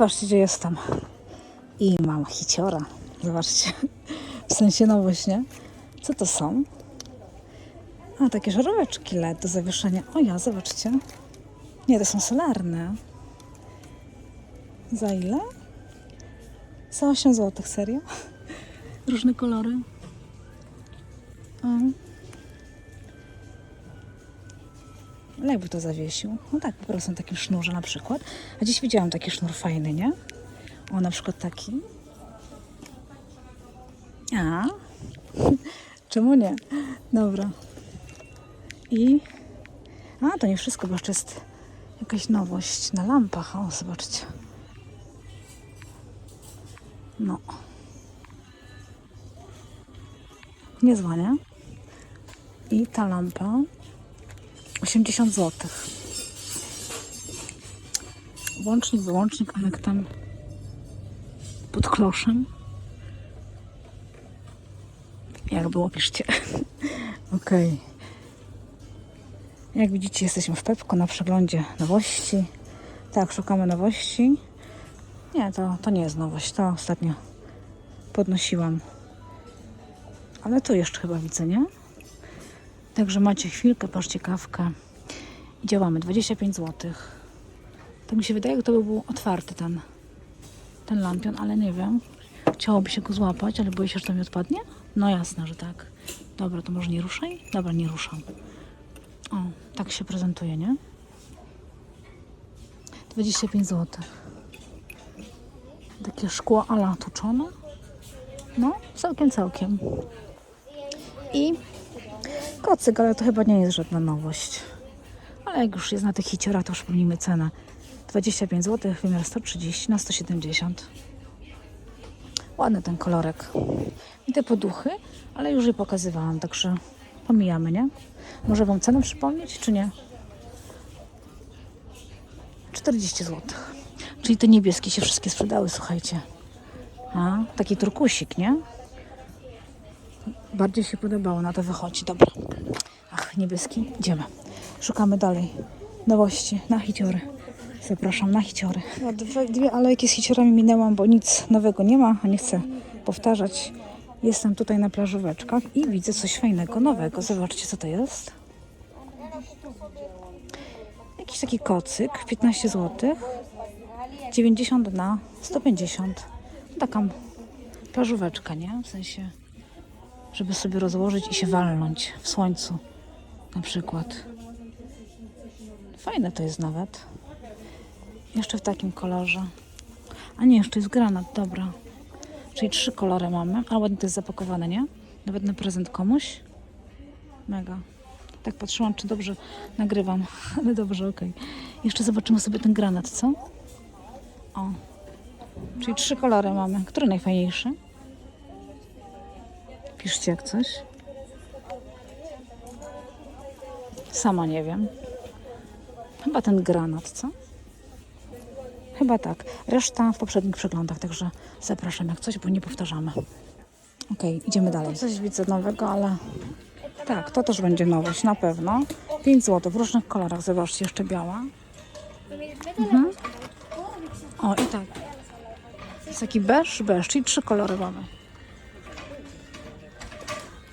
patrzcie, gdzie jestem. I mam hiciora. Zobaczcie. W sensie nowość, nie? Co to są? A, takie żaróweczki LED do zawieszenia. O ja, zobaczcie. Nie, to są solarne. Za ile? Za 8 zł, serio? Różne kolory. O. Jakby to zawiesił? No tak, po prostu na takim sznurze na przykład. A dziś widziałam taki sznur fajny, nie? O, na przykład taki. A, czemu nie? Dobra. I... A, to nie wszystko, bo jeszcze jest jakaś nowość na lampach. O, zobaczcie. No. Niezła, nie? I ta lampa 80 zł. Włącznik, wyłącznik, jak tam pod kloszem. Jak było, piszcie. Okej. Jak widzicie, jesteśmy w Pepko na przeglądzie nowości. Tak, szukamy nowości. Nie, to, to nie jest nowość. To ostatnio podnosiłam. Ale tu jeszcze chyba widzę, nie? Także macie chwilkę, patrzcie kawkę. I działamy. 25 zł. Tak mi się wydaje, że to by był otwarty ten, ten lampion, ale nie wiem. Chciałoby się go złapać, ale boję się, że to mi odpadnie. No jasne, że tak. Dobra, to może nie ruszaj? Dobra, nie ruszam. O, tak się prezentuje, nie? 25 zł. Takie szkło ala tuczone. No, całkiem, całkiem. I kocyk, ale to chyba nie jest żadna nowość. Ale jak już jest na tych hiciorach, to przypomnijmy cenę. 25 zł, wymiar 130 na 170. Ładny ten kolorek. I te poduchy, ale już je pokazywałam, także pomijamy, nie? Może Wam cenę przypomnieć, czy nie? 40 zł. Czyli te niebieskie się wszystkie sprzedały, słuchajcie. A, taki turkusik, nie? Bardziej się podobało, na to wychodzi. Dobra. Ach, niebieski. Idziemy. Szukamy dalej nowości na hiciory. Zapraszam na hiciory. Dwie, dwie alejki z hiciorami minęłam, bo nic nowego nie ma, a nie chcę powtarzać. Jestem tutaj na plażóweczkach i widzę coś fajnego, nowego. Zobaczcie, co to jest. Jakiś taki kocyk, 15 zł. 90 na 150. Taka plażóweczka, nie? W sensie, żeby sobie rozłożyć i się walnąć w słońcu na przykład. Fajne to jest nawet. Jeszcze w takim kolorze. A nie, jeszcze jest granat, dobra. Czyli trzy kolory mamy, ale ładnie to jest zapakowane, nie? Nawet na prezent komuś. Mega. Tak patrzyłam, czy dobrze nagrywam, ale dobrze, okej. Jeszcze zobaczymy sobie ten granat, co? O. Czyli trzy kolory mamy. Który najfajniejszy? Piszcie jak coś. Sama nie wiem. Chyba ten granat, co? Chyba tak. Reszta w poprzednich przeglądach, także zapraszam jak coś, bo nie powtarzamy. Okej, idziemy dalej. Coś widzę nowego, ale tak, to też będzie nowość, na pewno. 5 zł w różnych kolorach. Zobaczcie, jeszcze biała. Mhm. O, i tak. Jest taki beż, beż, czyli trzy kolory mamy.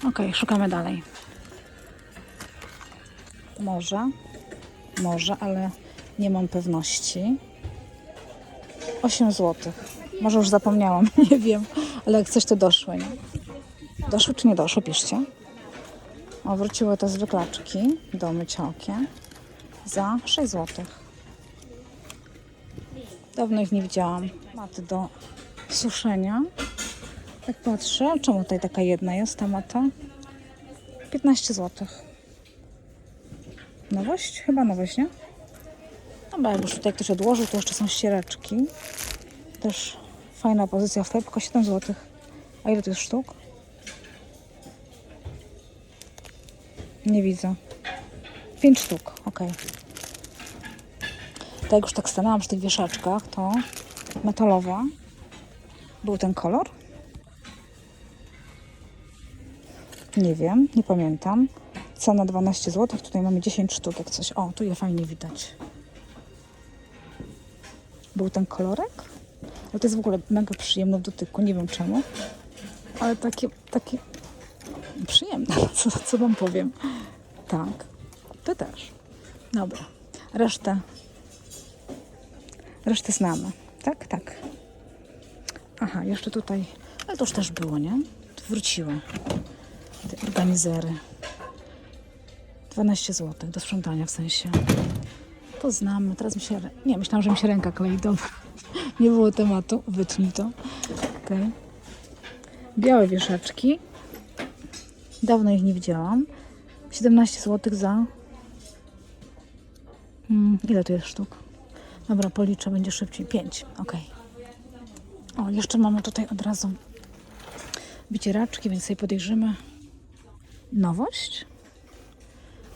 Okej, szukamy dalej. Może, może, ale nie mam pewności. 8 zł. Może już zapomniałam, nie wiem, ale jak coś to doszły, nie? Doszły czy nie doszły, piszcie. O, wróciły te zwyklaczki do mycia okien za 6 zł. Dawno ich nie widziałam. Maty do suszenia. Tak patrzę, czemu tutaj taka jedna jest ta mata? 15 zł. Nowość? Chyba nowość, nie? Dobra, jak już tutaj ktoś odłożył, to jeszcze są ściereczki. Też fajna pozycja w Pepko, 7 zł. A ile to jest sztuk? Nie widzę. 5 sztuk, ok. Tak już tak stanęłam przy tych wieszaczkach, to metalowa. Był ten kolor? Nie wiem, nie pamiętam. Cena 12 zł, tutaj mamy 10 sztuk, jak coś. O, tu je fajnie widać. Był ten kolorek? Ale to jest w ogóle mega przyjemne w dotyku, nie wiem czemu. Ale takie, takie przyjemne, co, co wam powiem. Tak, to też. Dobra, resztę, resztę znamy. Tak, tak. Aha, jeszcze tutaj, ale to już też było, nie? To wróciły te organizery. 12 zł do sprzątania w sensie. To znamy. Teraz mi się. Nie, myślałam, że mi się ręka klei. Dobra. Nie było tematu. Wytnij to. Okay. Białe wieszaczki. Dawno ich nie widziałam. 17 zł za. Hmm, ile tu jest sztuk? Dobra, policzę, będzie szybciej. 5. Ok. O, jeszcze mamy tutaj od razu wycieraczki, więc sobie podejrzymy. Nowość?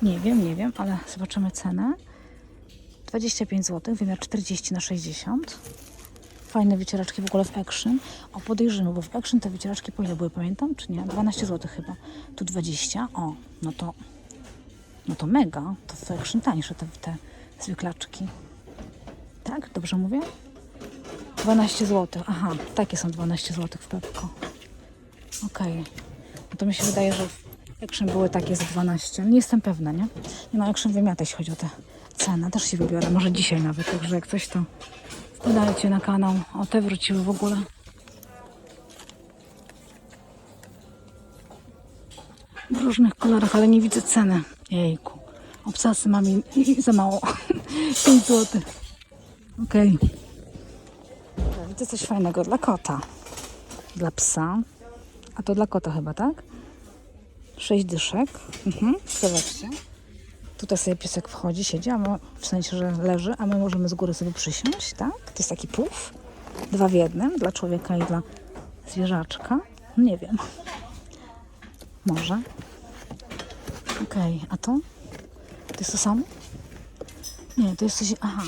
Nie wiem, nie wiem, ale zobaczymy cenę. 25 zł, wymiar 40 na 60. Fajne wycieraczki w ogóle w Action. O, podejrzymy, bo w Action te wycieraczki po ile były, pamiętam, czy nie? 12 zł chyba. Tu 20. O, no to no to mega. To w Action tańsze te, te zwyklaczki. Tak? Dobrze mówię? 12 zł. Aha, takie są 12 zł w Pepko. Okej. No to mi się wydaje, że w Action były takie za 12. Nie jestem pewna, nie? Nie no, Action wymiata, jeśli chodzi o te ceny. Też się wybiorę, może dzisiaj nawet. Także jak coś, to wpadajcie na kanał. O, te wróciły w ogóle. W różnych kolorach, ale nie widzę ceny. Jejku. Obsasy mam i, i za mało. 5 zł. Okej. Okay. Widzę coś fajnego dla kota. Dla psa. A to dla kota chyba, tak? Sześć dyszek. Mhm. Zobaczcie. Tutaj sobie piesek wchodzi, siedzi, a my, w sensie, że leży, a my możemy z góry sobie przysiąść, tak? To jest taki puf. Dwa w jednym, dla człowieka i dla zwierzaczka. Nie wiem. Może. Okej, okay. a to? To jest to samo? Nie, to jest coś... Aha.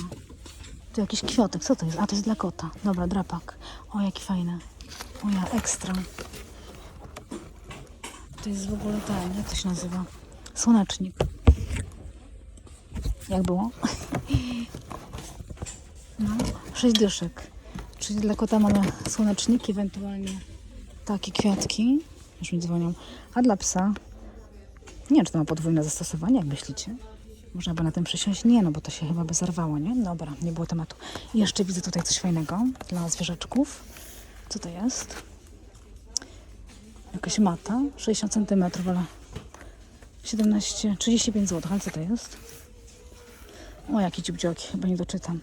To jakiś kwiatek. Co to jest? A, to jest dla kota. Dobra, drapak. O, jaki fajny. O ja, ekstra. To jest w ogóle ten, jak to się nazywa? Słonecznik. Jak było? No, sześć dyszek. Czyli dla kota mamy słoneczniki, ewentualnie takie kwiatki. Już mi dzwonią. A dla psa? Nie wiem, czy to ma podwójne zastosowanie, jak myślicie? Można by na tym przysiąść? Nie, no bo to się chyba by zarwało, nie? Dobra, nie było tematu. I jeszcze widzę tutaj coś fajnego dla zwierzaczków. Co to jest? Jakaś mata, 60 cm, ale 17, 35 zł, ale co to jest? O, jakie dziubdzioki, chyba nie doczytam.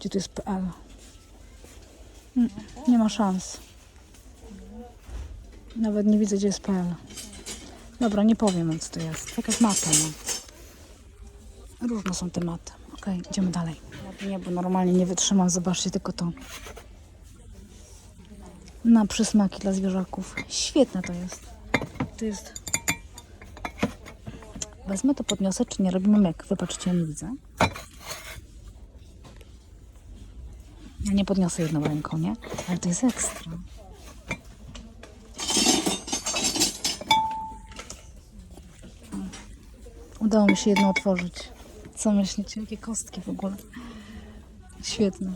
Gdzie tu jest PL? Mm, Nie ma szans. Nawet nie widzę, gdzie jest PL. Dobra, nie powiem co to jest. Jakaś mata, no. Różne są tematy. Okej, idziemy dalej. Nie, bo normalnie nie wytrzymam. Zobaczcie tylko to. Na przysmaki dla zwierzaków. Świetne to jest. To jest... Wezmę to, podniosę, czy nie robimy myk? Wybaczcie, ja nie widzę. Ja nie podniosę jedną ręką, nie? Ale to jest ekstra. Udało mi się jedno otworzyć. Co myślicie? Jakie kostki w ogóle? Świetne.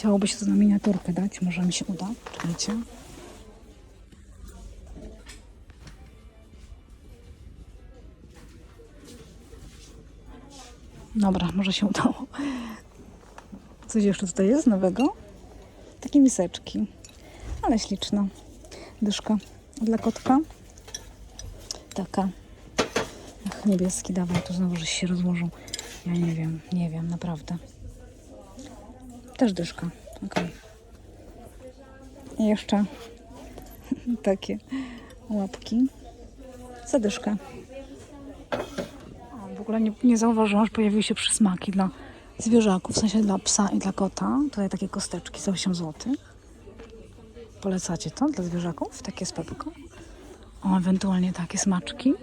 Chciałoby się to na miniaturkę dać. Może mi się uda. Czekajcie. Dobra, może się udało. Coś jeszcze tutaj jest nowego? Takie miseczki. Ale śliczna. Dyszka dla kotka. Taka. Ach, niebieski, dawaj, tu znowu, że się rozłożą. Ja nie wiem, nie wiem, naprawdę. Też dyszka, okej. I jeszcze takie łapki. Zadyszka. O, w ogóle nie, nie zauważyłam, że pojawiły się przysmaki dla zwierzaków, w sensie dla psa i dla kota. Tutaj takie kosteczki za 8 zł. Polecacie to dla zwierzaków? Takie z? O, ewentualnie takie smaczki.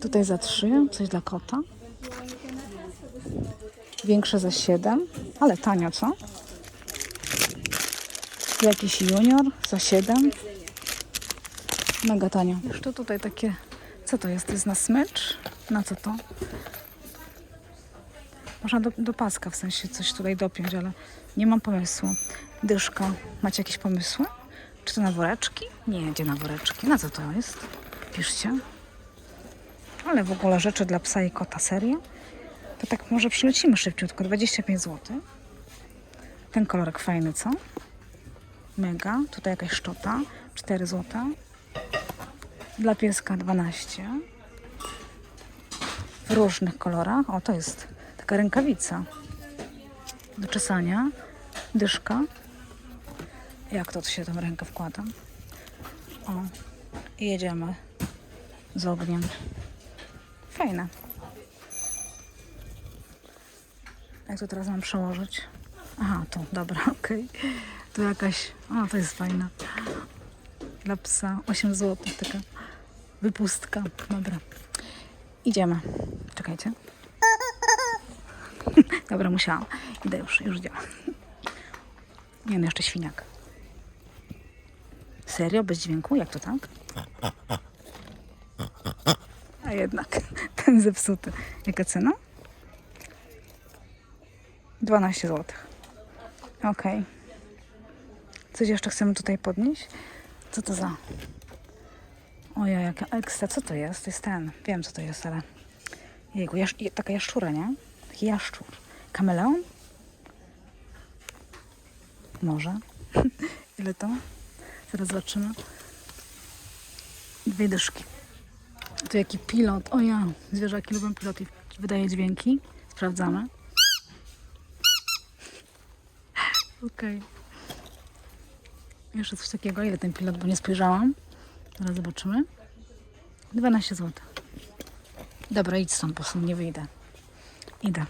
Tutaj za 3, coś dla kota. Większe za 7, ale tanio, co? Jakiś junior za 7. Mega tanio. Jeszcze tutaj takie, co to jest? To jest na smycz? Na co to? Można do, do paska w sensie coś tutaj dopiąć, ale nie mam pomysłu. Dyszka. Macie jakieś pomysły? Czy to na woreczki? Nie, gdzie na woreczki? Na co to jest? Piszcie. Ale w ogóle rzeczy dla psa i kota, serio? To tak może przylecimy szybciutko. 25 zł. Ten kolorek fajny, co? Mega. Tutaj jakaś szczota. 4 zł. Dla pieska 12. W różnych kolorach. O, to jest taka rękawica do czesania. Dyszka. Jak to się tam rękę wkłada? O, i jedziemy z ogniem. Fajne. Jak to teraz mam przełożyć? Aha, tu, dobra, okej. Tu jakaś, o, to jest fajna. Dla psa 8 zł, taka wypustka. Dobra. Idziemy. Czekajcie. Dobra, musiałam. Idę już, już działa. Nie no, jeszcze świniak. Serio? Bez dźwięku? Jak to tak? A jednak, ten zepsuty. Jaka cena? 12 zł. Okej. Coś jeszcze chcemy tutaj podnieść? Co to za... Ojej, jaka ekstra. Co to jest? To jest ten. Wiem, co to jest, ale... Jejku, jasz... taka jaszczura, nie? Taki jaszczur. Kameleon? Może. Ile to? Zaraz zobaczymy. Dwie dyszki. Tu jaki pilot. O ja, zwierzaki lubią pilot i wydaje dźwięki. Sprawdzamy. Okej. Jeszcze coś takiego. Ile ten pilot, bo nie spojrzałam. Zaraz zobaczymy. 12 zł. Dobra, idź stąd, bo stąd nie wyjdę. Idę.